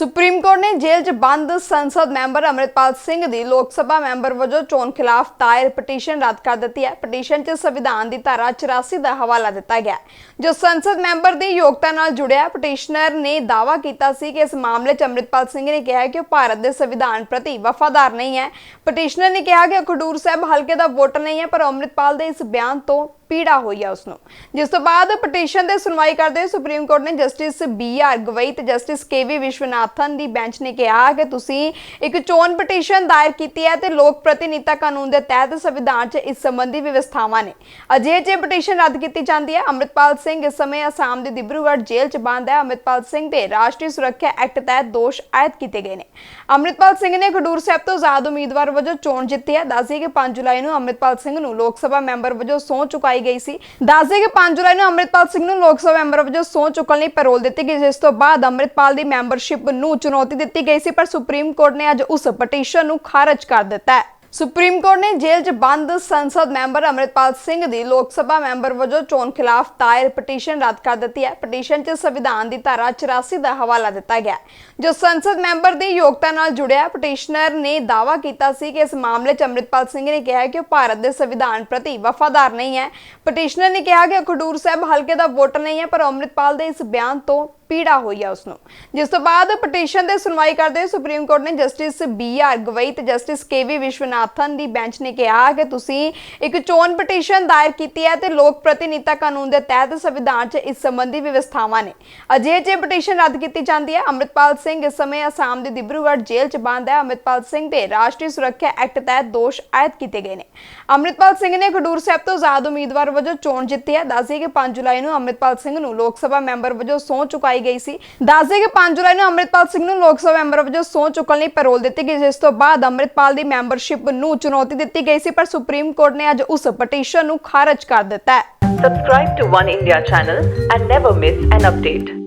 Supreme court ਨੇ ਜੇਲ੍ਹ 'ਚ ਬੰਦ ਸੰਸਦ ਮੈਂਬਰ ਅਮਰਿਤਪਾਲ ਸਿੰਘ ਦੀ ਲੋਕ ਸਭਾ ਮੈਂਬਰ ਵਜੋਂ ਚੋਣ ਖਿਲਾਫ ਦਾਇਰ ਪਟੀਸ਼ਨ ਰੱਦ ਕਰ ਦਿੱਤੀ ਹੈ। ਪਟੀਸ਼ਨ 'ਚ ਸੰਵਿਧਾਨ ਦੀ ਧਾਰਾ 84 ਦਾ ਹਵਾਲਾ ਦਿੱਤਾ ਗਿਆ ਜੋ ਸੰਸਦ ਮੈਂਬਰ ਦੀ ਯੋਗਤਾ ਨਾਲ ਜੁੜਿਆ ਪਟੀਸ਼ਨਰ ਨੇ ਦਾਅਵਾ ਕੀਤਾ ਸੀ ਕਿ ਇਸ ਮਾਮਲੇ 'ਚ ਅਮਰਿਤਪਾਲ ਸਿੰਘ ਨੇ ਕਿਹਾ ਕਿ ਉਹ ਭਾਰਤ ਦੇ ਸੰਵਿਧਾਨ ਪ੍ਰਤੀ ਵਫਾਦਾਰ ਨਹੀਂ ਹੈ। ਪਟੀਸ਼ਨਰ ਨੇ ਕਿਹਾ ਕਿ ਖਡੂਰ ਸਾਹਿਬ ਹਲਕੇ ਦਾ ਵੋਟਰ ਨਹੀਂ ਹੈ, ਪਰ ਅਮਰਿਤਪਾਲ ਦੇ ਇਸ ਬਿਆਨ ਤੋਂ ਪੀੜਾ ਹੋਈ ਹੈ ਉਸਨੂੰ। ਜਿਸ ਤੋਂ ਬਾਅਦ ਪਟੀਸ਼ਨ ਤੇ ਸੁਣਵਾਈ ਕਰਦੇ ਹੋਏ ਸੁਪਰੀਮ ਕੋਰਟ ਨੇ ਜਸਟਿਸ ਬੀ ਆਰ ਗਵਈ ਤੇ ਜਸਟਿਸ ਕੇ ਵੀ ਵਿਸ਼ਵਨਾਥਨ ਦੀ ਬੈਂਚ ਨੇ ਕਿਹਾ ਕਿ ਤੁਸੀਂ ਇੱਕ ਚੋਣ ਪਟੀਸ਼ਨ ਦਾਇਰ ਕੀਤੀ ਹੈ ਤੇ ਲੋਕ ਪ੍ਰਤੀਨਿਧਤਾ ਕਾਨੂੰਨ ਦੇ ਤਹਿਤ ਸੰਵਿਧਾਨ 'ਚ ਇਸ ਸੰਬੰਧੀ ਵਿਵਸਥਾਵਾਂ ਨੇ। ਅਜਿਹੇ 'ਚ ਪਟੀਸ਼ਨ ਰੱਦ ਕੀਤੀ ਜਾਂਦੀ ਹੈ। ਅੰਮ੍ਰਿਤਪਾਲ ਸਿੰਘ ਇਸ ਸਮੇਂ ਅਸਾਮ ਦੇ ਦਿਬਰੂਗੜ੍ਹ ਜੇਲ੍ਹ 'ਚ ਬੰਦ ਹੈ। ਅੰਮ੍ਰਿਤਪਾਲ ਸਿੰਘ ਤੇ ਰਾਸ਼ਟਰੀ ਸੁਰੱਖਿਆ ਐਕਟ ਤਹਿਤ ਦੋਸ਼ ਆਇਦ ਕੀਤੇ ਗਏ ਨੇ। ਅੰਮ੍ਰਿਤਪਾਲ ਸਿੰਘ ਨੇ ਖਡੂਰ ਸਾਹਿਬ ਤੋਂ ਆਜ਼ਾਦ ਉਮੀਦਵਾਰ ਵਜੋਂ ਚੋਣ ਜਿੱਤੀ ਹੈ। ਦੱਸਦੀ ਕਿ 5 ਜੁਲਾਈ ਨੂੰ ਅੰਮ੍ਰਿਤਪਾਲ ਸਿੰਘ ਨੂੰ ਲੋਕ ਸਭਾ ਮੈਂਬਰ ਵਜੋਂ ਸਹੁੰ ਚੁਕਾਈ ਗਈ ਸੀ। ਦੱਸਦੇ ਕਿ 5 ਜੁਲਾਈ ਨੂੰ ਅੰਮ੍ਰਿਤਪਾਲ ਸਿੰਘ ਨੂੰ ਲੋਕ ਸਭਾ ਮੈਂਬਰ ਵਜੋਂ ਸਹੁੰ ਚੁੱਕਣ ਲਈ ਪੈਰੋਲ ਦਿੱਤੀ ਗਈ ਜਿਸ ਤੋਂ ਬਾਅਦ ਅੰਮ੍ਰਿਤਪਾਲ ਦੀ ਮੈਂਬਰਸ਼ਿਪ ਨੂੰ ਚੁਣੌਤੀ ਦਿੱਤੀ ਗਈ ਸੀ, ਪਰ ਸੁਪਰੀਮ ਕੋਰਟ ਨੇ ਅੱਜ ਉਸ ਪਟੀਸ਼ਨ ਨੂੰ ਖਾਰਜ ਕਰ ਦਿੱਤਾ ਹੈ। ਸੁਪਰੀਮ ਕੋਰਟ ਨੇ ਜੇਲ੍ਹ 'ਚ ਬੰਦ ਸੰਸਦ ਮੈਂਬਰ ਅਮਰਿਤਪਾਲ ਸਿੰਘ ਦੀ ਲੋਕ ਸਭਾ ਮੈਂਬਰ ਵਜੋਂ ਚੋਣ ਖਿਲਾਫ ਦਾਇਰ ਪਟੀਸ਼ਨ ਰੱਦ ਕਰ ਦਿੱਤੀ ਹੈ। ਪਟੀਸ਼ਨ 'ਚ ਸੰਵਿਧਾਨ ਦੀ ਧਾਰਾ 84 ਦਾ ਹਵਾਲਾ ਦਿੱਤਾ ਗਿਆ ਜੋ ਸੰਸਦ ਮੈਂਬਰ ਦੀ ਯੋਗਤਾ ਨਾਲ ਜੁੜਿਆ, ਪਟੀਸ਼ਨਰ ਨੇ ਦਾਅਵਾ ਕੀਤਾ ਸੀ ਕਿ ਇਸ ਮਾਮਲੇ 'ਚ ਅਮਰਿਤਪਾਲ ਸਿੰਘ ਨੇ ਕਿਹਾ ਕਿ ਉਹ ਭਾਰਤ ਦੇ ਸੰਵਿਧਾਨ ਪ੍ਰਤੀ ਵਫਾਦਾਰ ਨਹੀਂ ਹੈ। ਪਟੀਸ਼ਨਰ ਨੇ ਕਿਹਾ ਕਿ ਖਡੂਰ ਸਾਹਿਬ ਹਲਕੇ ਦਾ ਵੋਟਰ ਨਹੀਂ ਹੈ, ਪਰ ਅਮਰਿਤਪਾਲ ਦੇ ਇਸ ਬਿਆਨ ਤੋਂ ਪੀੜਾ ਹੋਈ ਹੈ ਉਸਨੂੰ। ਜਿਸ ਤੋਂ ਬਾਅਦ ਪਟੀਸ਼ਨ ਤੇ ਸੁਣਵਾਈ ਕਰਦੇ ਹੋਏ ਸੁਪਰੀਮ ਕੋਰਟ ਨੇ ਜਸਟਿਸ ਬੀ ਆਰ ਗਵਈ ਤੇ ਜਸਟਿਸ ਕੇ ਵੀ ਵਿਸ਼ਵਨਾਥਨ ਦੀ ਬੈਂਚ ਨੇ ਕਿਹਾ ਕਿ ਤੁਸੀਂ ਇੱਕ ਚੋਣ ਪਟੀਸ਼ਨ ਦਾਇਰ ਕੀਤੀ ਹੈ ਤੇ ਲੋਕ ਪ੍ਰਤੀਨਿਧਤਾ ਕਾਨੂੰਨ ਦੇ ਤਹਿਤ ਸੰਵਿਧਾਨ 'ਚ ਇਸ ਸੰਬੰਧੀ ਵਿਵਸਥਾਵਾਂ ਨੇ। ਅਜਿਹੇ 'ਚ ਪਟੀਸ਼ਨ ਰੱਦ ਕੀਤੀ ਜਾਂਦੀ ਹੈ। ਅੰਮ੍ਰਿਤਪਾਲ ਸਿੰਘ ਇਸ ਸਮੇਂ ਅਸਾਮ ਦੇ ਦਿਬਰੂਗੜ੍ਹ ਜੇਲ੍ਹ 'ਚ ਬੰਦ ਹੈ। ਅੰਮ੍ਰਿਤਪਾਲ ਸਿੰਘ ਤੇ ਰਾਸ਼ਟਰੀ ਸੁਰੱਖਿਆ ਐਕਟ ਤਹਿਤ ਦੋਸ਼ ਆਇਦ ਕੀਤੇ ਗਏ ਨੇ। ਅੰਮ੍ਰਿਤਪਾਲ ਸਿੰਘ ਨੇ ਖਡੂਰ ਸਾਹਿਬ ਤੋਂ ਆਜ਼ਾਦ ਉਮੀਦਵਾਰ ਵਜੋਂ ਚੋਣ ਜਿੱਤੀ ਹੈ। ਦੱਸਦੀ ਕਿ 5 ਜੁਲਾਈ ਨੂੰ ਅੰਮ੍ਰਿਤਪਾਲ ਸਿੰਘ ਨੂੰ ਲੋਕ ਸਭਾ ਮੈਂਬਰ ਵਜੋਂ ਸਹੁੰ ਚੁਕਾਈ ਗਈ ਸੀ। ਦੱਸਦੇ ਕਿ 5 ਜੁਲਾਈ ਨੂੰ ਅੰਮ੍ਰਿਤਪਾਲ ਸਿੰਘ ਨੂੰ ਲੋਕ ਸਭਾ ਮੈਂਬਰ ਵਜੋਂ ਸਹੁੰ ਚੁੱਕਣ ਲਈ ਪੈਰੋਲ ਦਿੱਤੀ ਗਈ ਜਿਸ ਤੋਂ ਬਾਅਦ ਅੰਮ੍ਰਿਤਪਾਲ ਦੀ ਮੈਂਬਰਸ਼ਿਪ ਨੂੰ ਚੁਣੌਤੀ ਦਿੱਤੀ ਗਈ ਸੀ, ਪਰ ਸੁਪਰੀਮ ਕੋਰਟ ਨੇ ਅੱਜ ਉਸ ਪਟੀਸ਼ਨ ਨੂੰ ਖਾਰਜ ਕਰ ਦਿੱਤਾ ਹੈ। Subscribe to One India channel and never miss an update.